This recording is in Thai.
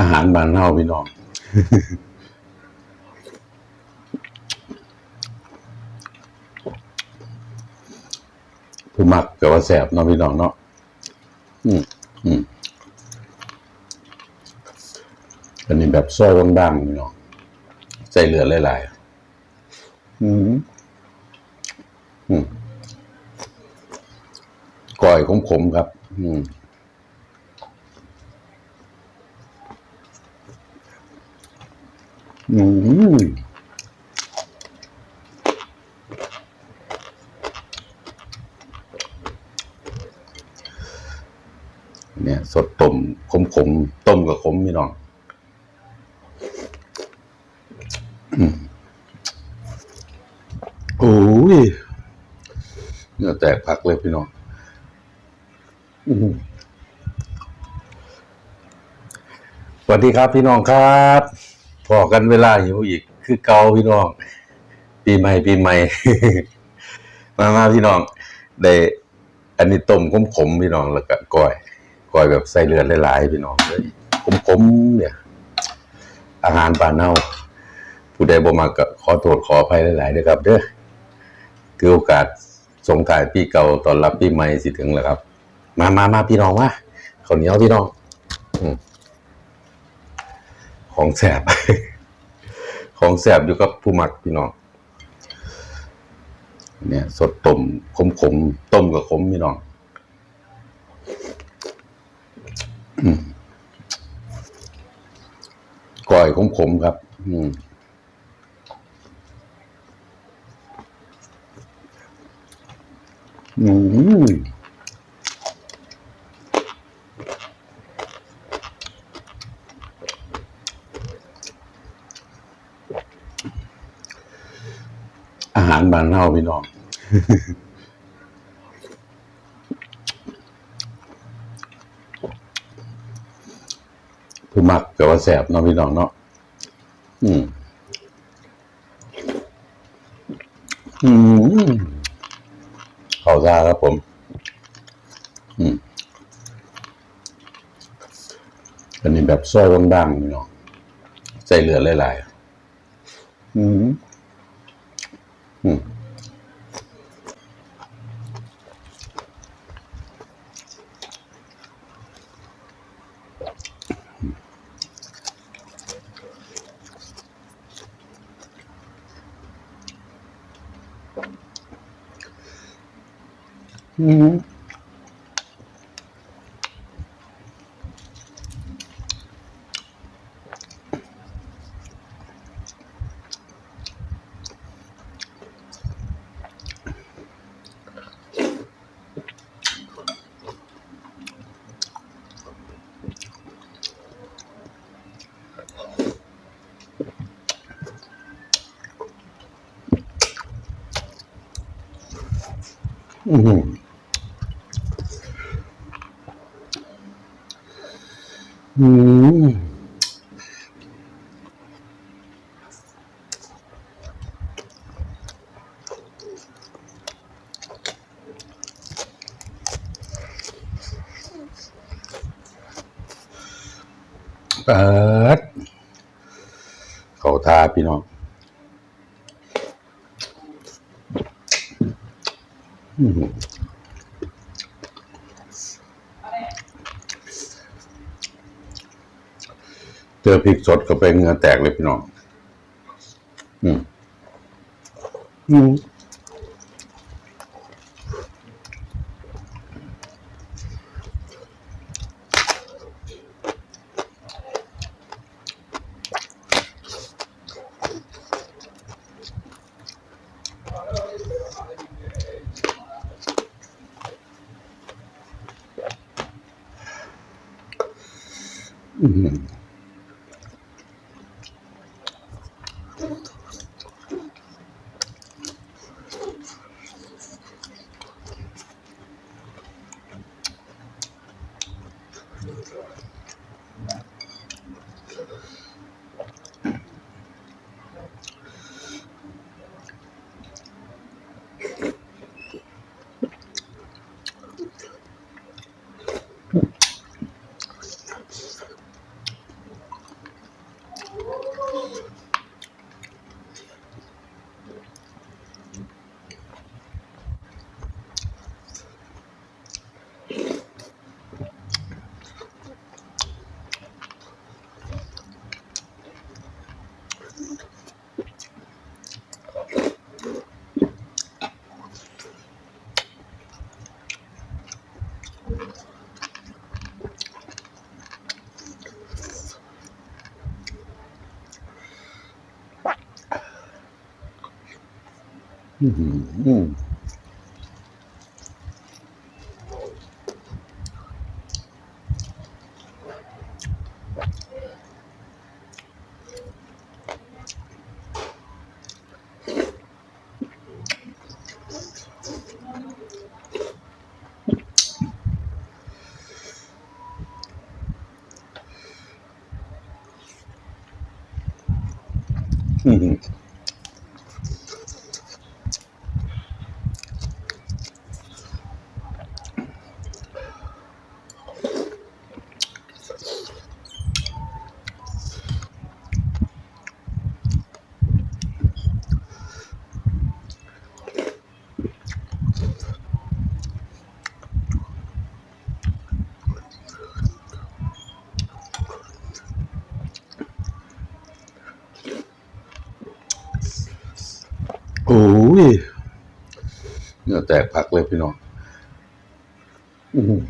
อาหารบานเฮาพี่น้องผู้มักก็ว่าแสบเนาะพี่น้องเนาะอืมอืมอันนี้แบบซอยบางๆพี่น้องใส่เหลือหลายๆอืมอืมก่อยขมๆครับ อืม อืมเนี่ยสดต้มขมขมต้มกับขมพี่น้องโอ้ยเนื้อแตกพักเลยพี่น้องสวัสดีครับพี่น้องครับ อกันเวลาหิวอีก คือเกาพี่น้อง ปีใหม่ปีใหม่ มามาพี่น้อง ได้ อันนี้ต้มขมขมๆพี่น้องแล้วก็ก้อยก้อยแบบใส่เลือดหลายๆพี่น้องเลยขมขมๆเนี่ย อาหารป่าเน่า ผู้ใดบ่มาก็ขอโทษขออภัยหลายๆด้วยครับ เด้อคือโอกาสสงกรารปีเก่าตอนรับปีใหม่สิถึงแล้วครับ มามามาพี่น้องมาข้าวเหนียวพี่น้อง อืมของแสบ ของแสบอยู่กับผู้มักพี่น้อง เนี่ย สดต้มขมขมต้มกับขมพี่น้องก่อยขมขมครับ อืมอืม อาหาร บานเฮาพี่น้องผู้มักก็ว่าแสบเนาะพี่น้องเนาะอืม อืมเข้าท่าครับผม อืม อันนี้แบบซอยบางๆพี่น้องใส่เหลือหลายๆอืม อื อืมอืมเปิดเขาทาพี่น้อง อืม เจอพริกสดก็ไปเงือแตกเลยพี่น้อง อืม อืม อื Mm-hmm. Mm. เนื้อแตกพักเลยพี่น้องอือ